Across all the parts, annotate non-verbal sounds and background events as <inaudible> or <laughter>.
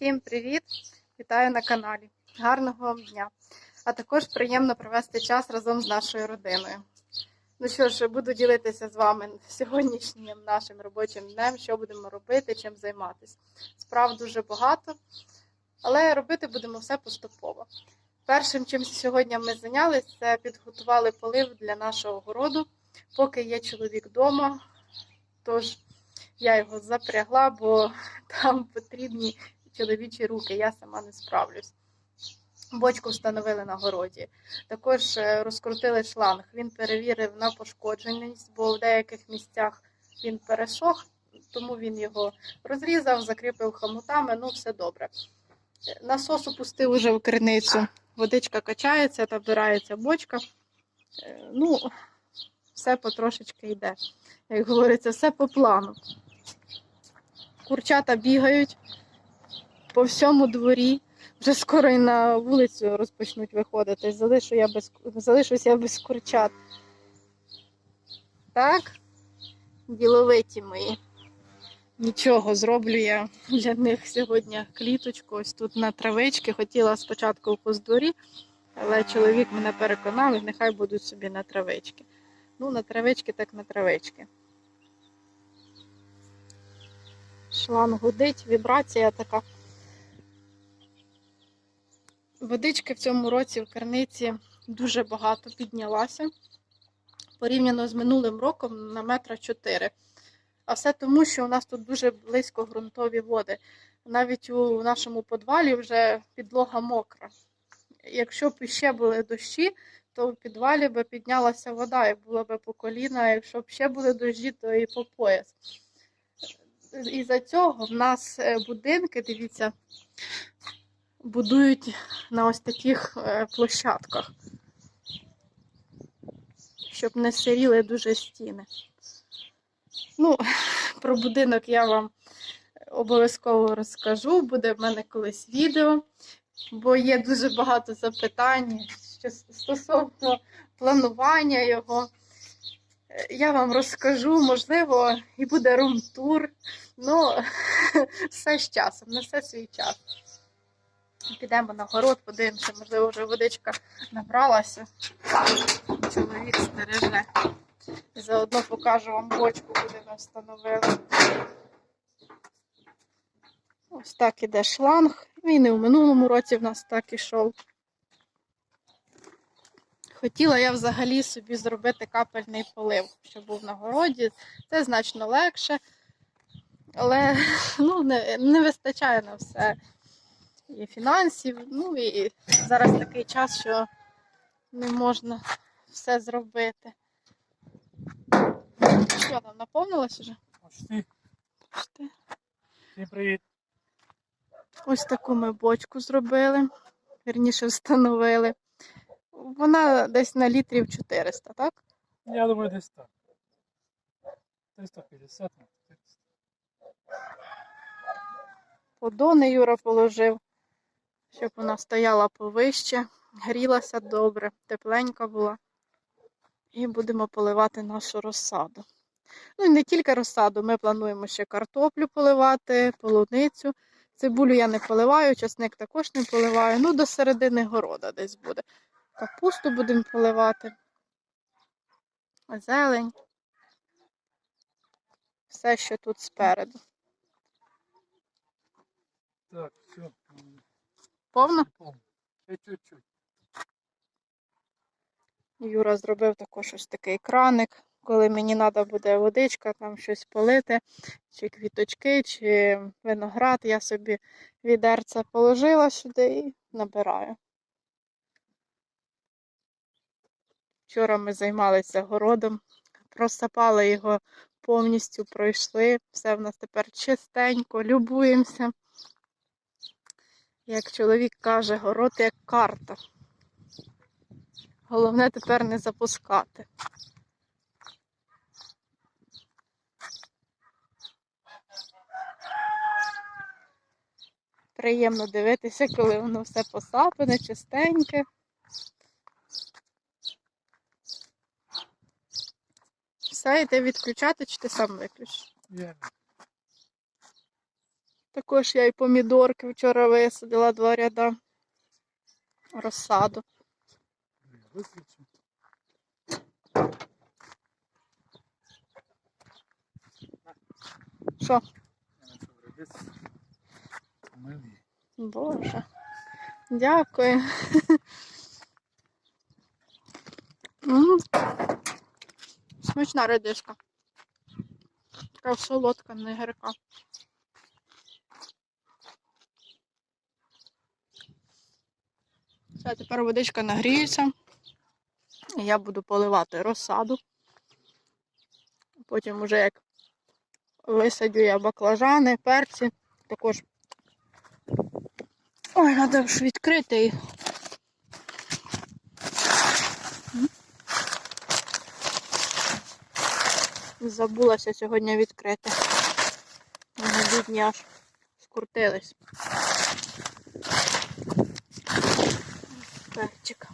Всім привіт! Вітаю на каналі. Гарного вам дня! А також приємно провести час разом з нашою родиною. Ну що ж, буду ділитися з вами сьогоднішнім нашим робочим днем, що будемо робити, чим займатися. Справ дуже багато, але робити будемо все поступово. Першим, чим сьогодні ми зайнялися, це підготували полив для нашого городу, поки є чоловік вдома. Тож я його запрягла, бо там потрібні чоловічі руки, я сама не справлюсь. Бочку встановили на городі. Також е, розкрутили шланг. Він перевірив на пошкодженість, бо в деяких місцях він пересох, тому він його розрізав, закріпив хомутами, ну все добре. Насос опустив уже в криницю. Водичка качається, набирається бочка. Е, Ну, все потрошечки йде. Як говориться, все по плану. Курчата бігають по всьому дворі. Вже скоро і на вулицю розпочнуть виходити. Залишу я без, залишусь я без курчат. Так, діловиті мої. Нічого, зроблю я для них сьогодні кліточку. Ось тут на травички. Хотіла спочатку в поздворі, але чоловік мене переконав, і нехай будуть собі на травички. Ну, на травички, так на травички. Шланг гудить, вібрація така. Водички в цьому році в керниці дуже багато піднялася. Порівняно з минулим роком на метра 4. А все тому, що у нас тут дуже близько ґрунтові води. Навіть у нашому подвалі вже підлога мокра. Якщо б ще були дощі, то в підвалі би піднялася вода і було б по коліна. А якщо б ще були дощі, то і по пояс. Із-за цього в нас е, будинки, дивіться, будують на ось таких е, площадках, щоб не сиріли дуже стіни. Ну, <laughs> про будинок я вам обов'язково розкажу. Буде в мене колись відео, бо є дуже багато запитань стосовно планування його. Я вам розкажу, можливо, і буде рум-тур. Ну, <laughs> все з часом, на все свій час. Підемо на город, подивимося, можливо, вже водичка набралася. Чоловік стереже. І заодно покажу вам бочку, куди ми встановили. Ось так іде шланг. Він і в минулому році в нас так ішов. Хотіла я взагалі собі зробити капельний полив, щоб був на городі. Це значно легше, але ну, не, не вистачає на все і фінансів. Ну і зараз такий час, що не можна все зробити. Що там наповнилось уже? Почти. Почти. Всім привіт. Ось таку ми бочку зробили, вірніше встановили. Вона десь на літрів 400, так? Я думаю, десь так. 350 на 400. Подони Юра положив, щоб вона стояла повище, грілася добре, тепленька була. І будемо поливати нашу розсаду. Ну і не тільки розсаду, ми плануємо ще картоплю поливати, полуницю. Цибулю я не поливаю, часник також не поливаю. Ну, до середини города десь буде. Капусту будемо поливати. Зелень. Все, що тут спереду. Так, все. Повно? Чуть-чуть. Юра зробив також ось такий краник, коли мені треба буде водичка, там щось полити, чи квіточки, чи виноград. Я собі відерце положила сюди і набираю. Вчора ми займалися городом, просапали його повністю, пройшли. Все в нас тепер чистенько, любуємося. Як чоловік каже, город як карта. Головне тепер не запускати. Приємно дивитися, коли воно все посапане, чистеньке. Все, йде відключати, чи ти сам виключиш? Я Також я і помідорки вчора висадила два ряда. Розсаду. Що? Боже. Дякую. Смачна редиска. Така солодка, не гірка. Все, тепер водичка нагріється. Я буду поливати розсаду. Потім уже як висадю я баклажани, перці, також Ой, треба ж відкрити їх. Забулася сьогодні відкрити. Бідні аж скрутились. Перчик.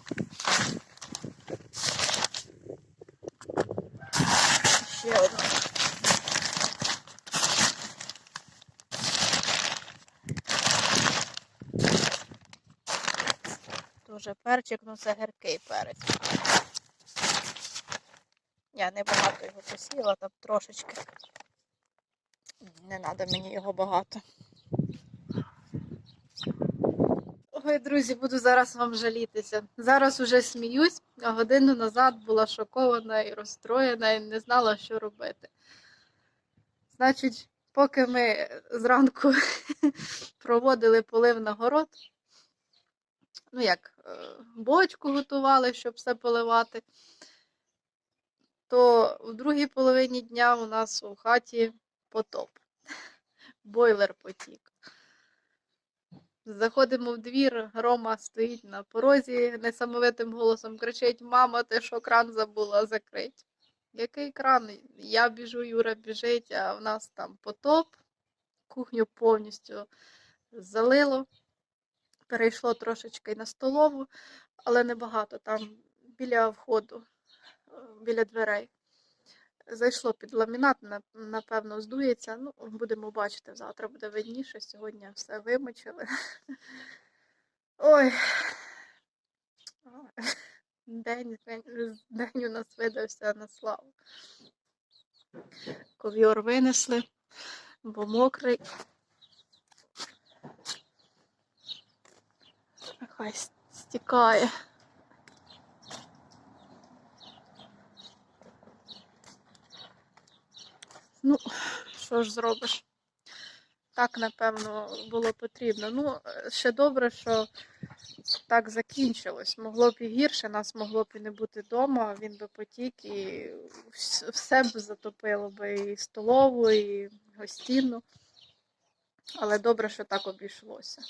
Ще одна. Дуже перчик, ну це гіркий перець. Я не багато його посіла, там трошечки. Не треба мені його багато. Ой, друзі, буду зараз вам жалітися. Зараз уже сміюсь, а годину назад була шокована і розстроєна, і не знала, що робити. Значить, поки ми зранку <laughs> проводили полив на город, ну як, е, бочку готували, щоб все поливати, то в другій половині дня у нас у хаті потоп. <laughs> Бойлер потік. Заходимо в двір, Рома стоїть на порозі, несамовитим голосом кричить: Мама, ти що кран забула закрити? Який кран? Я біжу, Юра біжить, а в нас там потоп, кухню повністю залило перейшло трошечки на столову, але небагато там біля входу, е, біля дверей. Зайшло під ламінат, напевно, здується. Ну, будемо бачити, завтра буде видніше. Сьогодні все вимочили. <laughs> Ой. <laughs> День, день, день у нас видався на славу. Ков'йор винесли, бо мокрий. Хай стікає. Ну, що ж зробиш? Так, напевно, було потрібно. Ну, ще добре, що так закінчилось. Могло б і гірше, нас могло б і не бути вдома, він би потік і все б затопило би і столову, і гостінну. Але добре, що так обійшлося.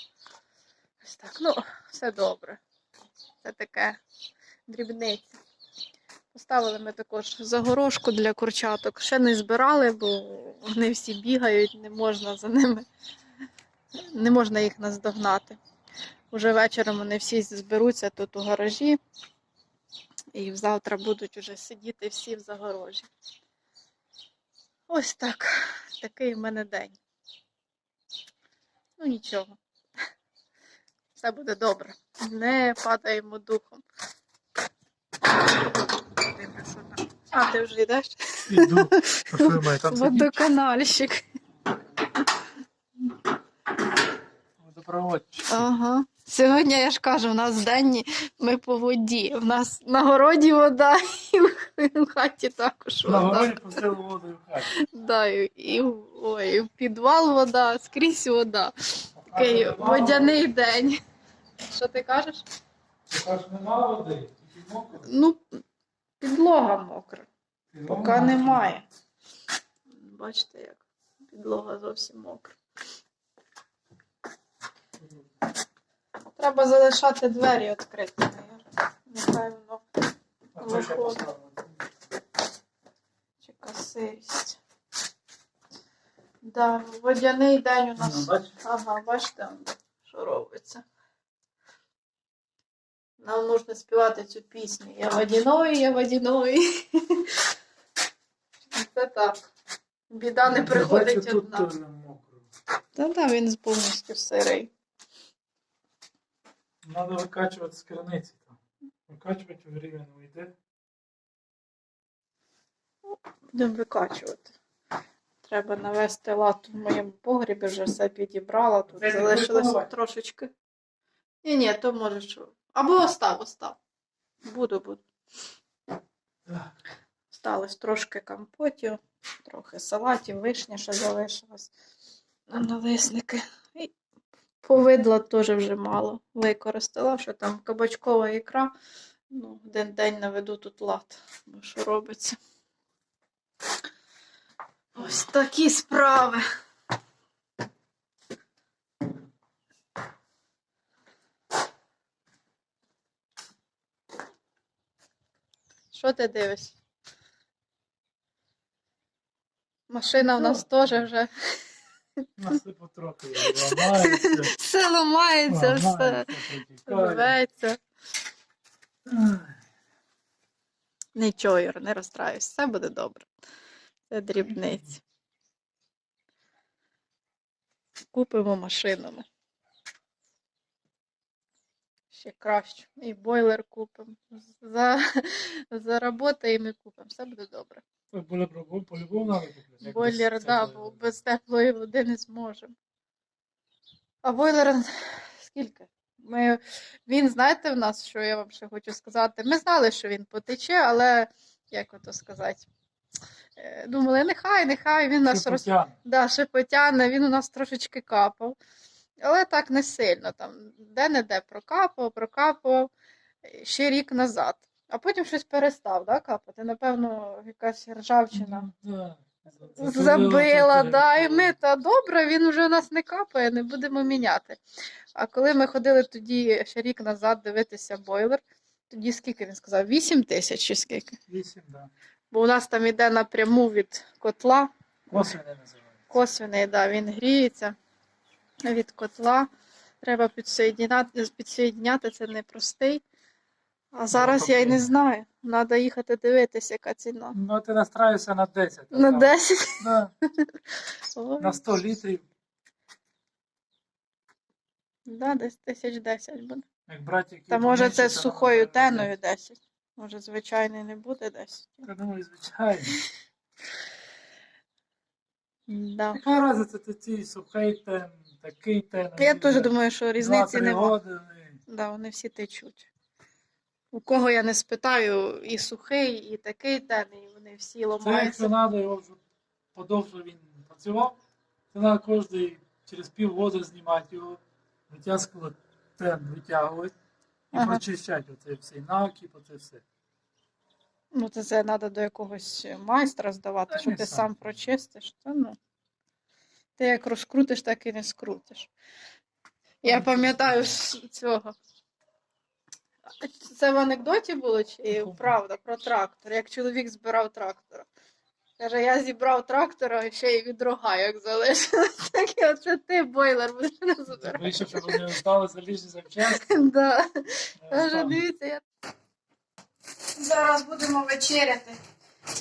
Ось так. Ну, все добре. Це таке дрібниця. Поставили ми також загорожку для курчаток. Ще не збирали, бо вони всі бігають, не можна за ними, не можна їх наздогнати. Уже вечором вони всі зберуться тут у гаражі. І завтра будуть уже сидіти всі в загорожі. Ось так. Такий в мене день. Ну нічого. Все буде добре. Не падаємо духом. А, ти вже йдеш? Іду. <laughs> Водоканальщик. Водопроводчик. Ага. Сьогодні я ж кажу, у нас денні ми по воді. У нас на городі вода <laughs> і в хаті також На вода. городі пустили воду і в хаті. Да, і, і, ой, і в підвал вода, скрізь вода. Такий водяний день. Що ти кажеш? Ти кажеш, нема води? Тільки мокро? Ну, підлога мокра. Підлога Поки мокра. немає. Бачите, як підлога зовсім мокра. Треба залишати двері відкритими. Нехай воно Виходить. чи сирість. Да, водяний день у Ну, нас. бачиш? Ага, бачите, що робиться. Нам можна співати цю пісню. Я водяной, я водяной. <laughs> Це так. Біда не приходить тут одна. Та да, він повністю сирий. Надо викачувати з криниці там. Викачувати в рівень уйде. Будемо викачувати. Треба навести лад в моєму погрібі, вже все підібрала, тут залишилось виконувати? трошечки. Ні, ні, то можеш. Або остав, остав. Буду, буду. Осталось трошки компотів, трохи салатів, вишня ще залишилась. Налисники. І повидла теж вже мало. Використала, що там кабачкова ікра. Ну, один день наведу тут лад, бо що робиться. Ось такі справи. Що ти дивишся? Машина в нас теж вже Нас потрохи ламається. все ламається, все рветься. Нічого, Юр, не розстраюсь, все буде добре. Це дрібниці. Купимо машинами. Ще краще. І бойлер купимо. За, <laughs> заработаємо і купимо. Все буде добре. Бойлер по- по-любому надо купити. Бойлер, без бо без теплої води не зможемо. А бойлер скільки? Ми, він, знаєте, в нас, що я вам ще хочу сказати? Ми знали, що він потече, але як ото сказати? Е, Думали, нехай, нехай він нас роз... да, ще потягне, він у нас трошечки капав. Але так не сильно. Там де-не-де прокапав, прокапав е, ще рік назад. А потім щось перестав да, капати. Напевно, якась ржавчина Ну, да. Забила, да, і ми та добре, він вже у нас не капає, не будемо міняти. А коли ми ходили тоді ще рік назад дивитися бойлер, тоді скільки він сказав? 8 тисяч чи скільки? Вісім, да. Бо у нас там іде напряму від котла, Косвіни називається. косвіний, да, він гріється від котла. Треба підсоєдняти, підсоєдняти це непростий. А зараз я й не знаю. Треба їхати дивитися, яка ціна. Ну, ти настраюєшся на 10. На там- 10. Да, <laughs> на 100 літрів. Да, десь тисяч 10 буде. Як брати, які Та може це з сухою теною 10. Може, звичайний не буде 10. Я думаю, звичайно. Да. Яка разниця, ти цей сухий тен, такий тен. Я теж думаю, що різниці немає. Да, вони всі течуть. У кого я не спитаю, і сухий, і такий тен, і вони всі Це якщо ламаються. треба, його вже подовше він працював, це треба кожен через півгода знімати його, витягувати тен, витягувати і Ага. прочищати оцей всей накіп, оце все. Ну, це, це треба до якогось майстра здавати, Та що ти сам. сам прочистиш. Та ну. Ти як розкрутиш, так і не скрутиш. Я пам'ятаю цього. Це в анекдоті було чи правда про трактор? Як чоловік збирав трактора. Каже, я зібрав трактора і ще й відрога, як залишилось. <laughs> Так і оце ти бойлер будеш не збирати. Вийшов, щоб вони осталися лишні запчасти. <laughs> Да. Каже, дивіться, я. Зараз будемо вечеряти.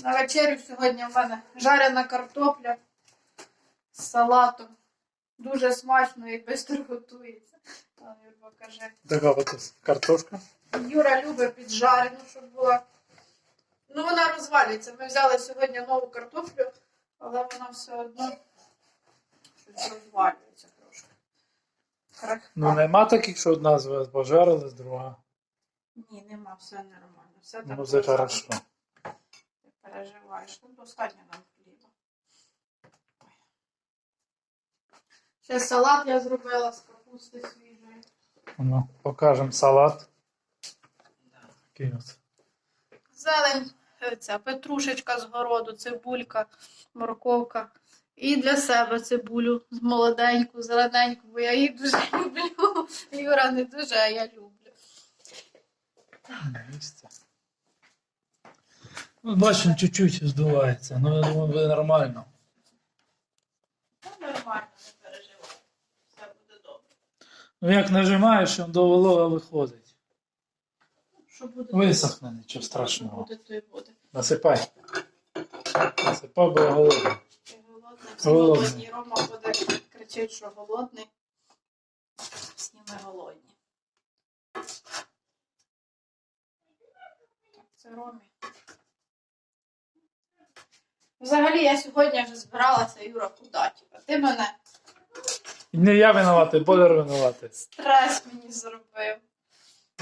На вечерю сьогодні в мене жарена картопля з салатом. Дуже смачно і швидко готується. Пан Юр покаже. Така от картошка. Юра любить піджарену, щоб була. Ну, вона розвалюється. Ми взяли сьогодні нову картоплю, але вона все одно щось розвалюється трошки. Крахка. Ну нема таких, що одна з вас пожарилась, друга. Ні, нема, все нормально. Все так Ну це лежало. хорошо. Ти переживаєш. Тут достатньо нам хліба. Ще салат я зробила з капусти свіжої. Ну, покажемо салат. Такий от. Зелень, е, ця петрушечка з городу, цибулька, морковка. І для себе цибулю з молоденьку, зелененьку, бо я її дуже <laughs> люблю. Юра не дуже, а я люблю. Місце. Ну, бачимо, чуть-чуть здувається, ну я думаю, буде нормально. Ну, нормально, не переживай. Все буде добре. Ну як нажимаєш, він до волога виходить. Що буде? Висохне, нічого Що страшного. буде, то й буде. Насипай. Насипай, бо я голодний. Ти голодний, всі Голодний. голодні, Рома буде кричати. кричить, що голодний. Всі ми голодні. Так, це Ромі. Взагалі, я сьогодні вже збиралася, Юра, куди? Типа, ти мене Не я винуватий, бойлер винуватий. стрес мені зробив.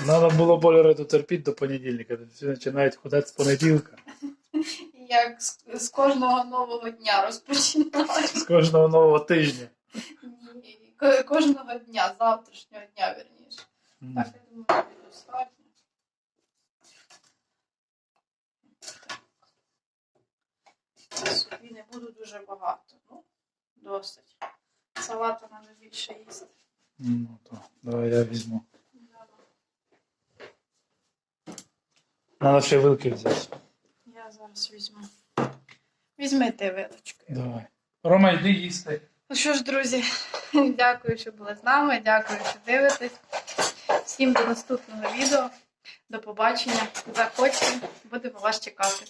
Надо було бойлери дотерпіти до понедільника. Всі починають ходити з понеділка. <laughs> Як з, з кожного нового дня розпочинаю. З кожного нового тижня. Ні, ко- кожного дня, завтрашнього дня, верніше. М. Так, я думаю, буде достатньо. Собі не буду дуже багато. Ну, досить. Салату треба більше їсти. Ну, то, давай я візьму. Надо ще вилки взяти. Я зараз візьму. Візьми ти вилочку. Давай. Рома, йди їсти. Ну що ж, друзі, <laughs> дякую, що були з нами. Дякую, що дивитесь. Всім до наступного відео. До побачення. Заходьте, будемо вас чекати.